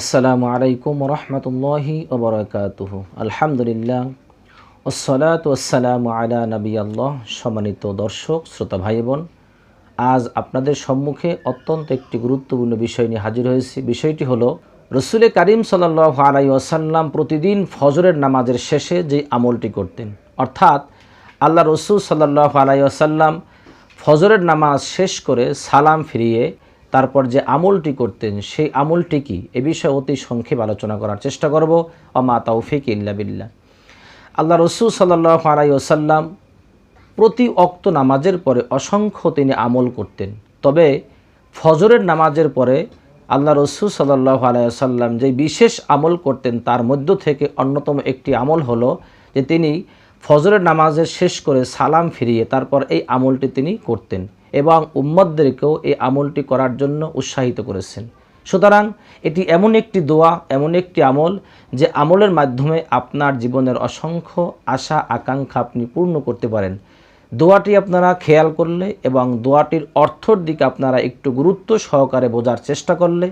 আসসালামু আলাইকুম রহমতুল্লাহি ওবরাকাতুহ আলহামদুলিল্লাহ ওসলাত ওসালামু আলা নবী আল্লাহ সম্মানিত দর্শক, শ্রোতা ভাই বোন, আজ আপনাদের সম্মুখে অত্যন্ত একটি গুরুত্বপূর্ণ বিষয় নিয়ে হাজির হয়েছি। বিষয়টি হলো, রসুলে করিম সাল্লাহ আলাই আসাল্লাম প্রতিদিন ফজরের নামাজের শেষে যে আমলটি করতেন, অর্থাৎ আল্লাহ রসুল সাল্লাহ আলাই আসাল্লাম ফজরের নামাজ শেষ করে সালাম ফিরিয়ে তারপর যে আমলটি করতেন, সেই আমলটি কি? এ বিষয়ে অতি সংক্ষেপ আলোচনা করার চেষ্টা করব। অমা তৌফিক ইল্লা বিল্লাহ। আল্লাহ রসুল সাল্লাহ আলাই ওসাল্লাম প্রতি অক্ত নামাজের পরে অসংখ্য তিনি আমল করতেন। তবে ফজরের নামাজের পরে আল্লাহ রসুল সাল্লাহ আলাইসাল্লাম যে বিশেষ আমল করতেন, তার মধ্য থেকে অন্যতম একটি আমল হলো যে তিনি ফজরের নামাজের শেষ করে সালাম ফিরিয়ে তারপর এই আমলটি তিনি করতেন এবং উম্মদদেরকেও এই আমলটি করার জন্য উৎসাহিত করেছেন। সুতরাং এটি এমন একটি দোয়া, এমন একটি আমল যে আমলের মাধ্যমে আপনার জীবনের অসংখ্য আশা, আকাঙ্ক্ষা আপনি পূর্ণ করতে পারেন। দোয়াটি আপনারা খেয়াল করলে এবং দোয়াটির অর্থর দিকে আপনারা একটু গুরুত্ব সহকারে বোঝার চেষ্টা করলে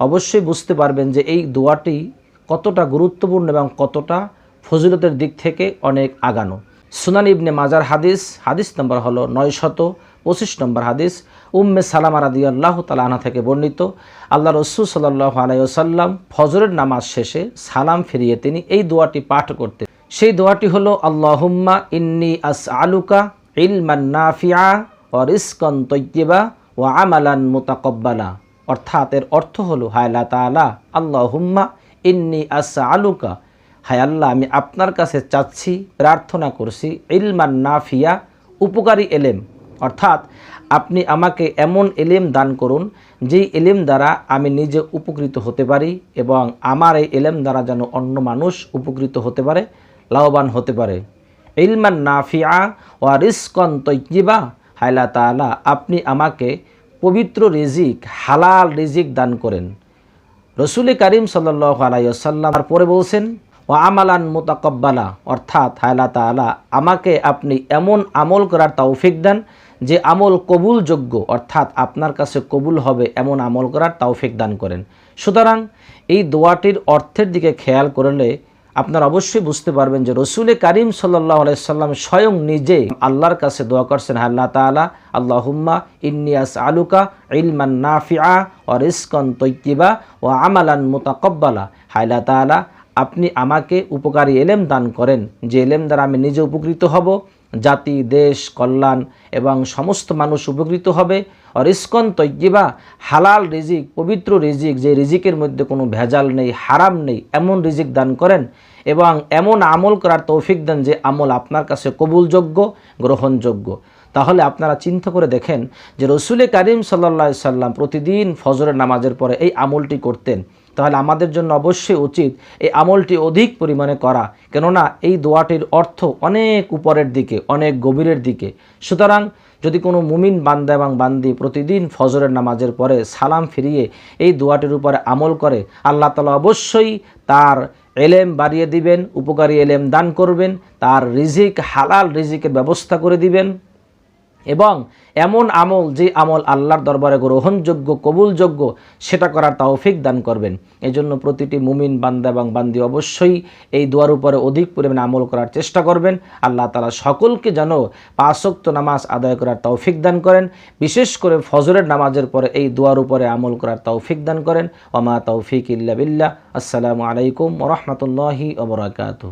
অবশ্যই বুঝতে পারবেন যে এই দোয়াটি কতটা গুরুত্বপূর্ণ এবং কতটা ফজিলতের দিক থেকে অনেক আগানো। সুনান ইবনে মাজার হাদিস হাদিস নম্বর হলো নয় শত পঁচিশ নম্বর হাদিস, উম্মে সালামা রাদি আল্লাহ তালাহা থেকে বর্ণিত। আল্লাহ রসুল সাল্লাহ আলাইসাল্লাম ফজরের নামাজ শেষে সালাম ফিরিয়ে তিনি এই দোয়াটি পাঠ করতেন। সেই দোয়াটি হলো, আল্লাহুম্মা ইন্নি আস আলুকা ইলমান নাফিয়া ও রিস্কন তৈবা ও আমালান মোতাকব্বালা। অর্থাৎ এর অর্থ হলো হায়লা তালা আল্লাহুম্মা ইন্নি আস আলুকা হায় আল্লাহ, আমি আপনার কাছে চাচ্ছি, প্রার্থনা করছি, ইলমান নাফিয়া, উপকারী এলেম। অর্থাৎ আপনি আমাকে এমন এলেম দান করুন, যেই এলেম দ্বারা আমি নিজে উপকৃত হতে পারি এবং আমার এই এলেম দ্বারা যেন অন্য মানুষ উপকৃত হতে পারে, লাভবান হতে পারে। ইলমান নাফিয়া ওয়া রিস্কন তৈজিবা হাইলা তালা আপনি আমাকে পবিত্র রিজিক, হালাল রিজিক দান করেন। রসুল করিম সাল্লাহ আলাইসাল্লাম পরে বলছেন ও আমালান মোতাকব্বালা, অর্থাৎ হায়লা তালা আমাকে আপনি এমন আমল করার তৌফিক দেন যে আমল কবুলযোগ্য, অর্থাৎ আপনার কাছে কবুল হবে এমন আমল করার তৌফিক দান করেন। সুতরাং এই দোয়াটির অর্থের দিকে খেয়াল করলে আপনারা অবশ্যই বুঝতে পারবেন যে রসুল করিম সাল্লাহ আলাইসাল্লাম স্বয়ং নিজে আল্লাহর কাছে দোয়া করছেন আল্লাহ তালা আল্লাহুম্মা ইন্নিয়াস আলুকা ইলমান নাফিয়া ও রিস্কন তৈকিবা ও আমালান মোতাকব্বালা। হাইলা তালা আপনি আমাকে উপকারী এলেম দান করেন। যে এলেম দ্বারা আমি নিজে উপকৃত হব, জাতি, দেশ, কল্যাণ এবং সমস্ত মানুষ উপকৃত হবে। অরিস্কন তৈজিবা হালাল রিজিক, পবিত্র রিজিক, যে রিজিকের মধ্যে কোনো ভেজাল নেই, হারাম নেই, এমন রিজিক দান করেন এবং এমন আমল করার তৌফিক দেন যে আমল আপনার কাছে কবুলযোগ্য, গ্রহণযোগ্য। তাহলে আপনারা চিন্তা করে দেখেন যে রসুলে করিম সাল্লা সাল্লাম প্রতিদিন ফজরের নামাজের পরে এই আমলটি করতেন। তাহলে আমাদের জন্য অবশ্যই উচিত এই আমলটি অধিক পরিমাণে করা। কেননা এই দোয়াটির অর্থ অনেক উপরের দিকে, অনেক গভীরের দিকে। সুতরাং যদি কোনো মুমিন বান্দা এবং বান্দি প্রতিদিন ফজরের নামাজের পরে সালাম ফিরিয়ে এই দোয়াটির উপরে আমল করে, আল্লাহ তালা অবশ্যই তার এলেম বাড়িয়ে দিবেন, উপকারী এলেম দান করবেন, তার রিজিক, হালাল রিজিকের ব্যবস্থা করে দিবেন। এবং এমন আমল যে আমল আল্লাহর দরবারে গ্রহণযোগ্য, কবুলযোগ্য, সেটা করার তাওফিক দান করবেন। এজন্য প্রতিটি মুমিন বান্দা এবং বান্দি অবশ্যই এই দোয়ার উপরে অধিক পরিমাণে আমল করার চেষ্টা করবেন। আল্লাহ তালা সকলকে যেন পাঁচক্ত নামাজ আদায় করার তৌফিক দান করেন। বিশেষ করে ফজরের নামাজের পরে এই দোয়ার উপরে আমল করার তৌফিক দান করেন। ওমা তৌফিক ইল্লা বিল্লাহ। আসসালামু আলাইকুম রহমতুল্লাহি ওবরাকাতু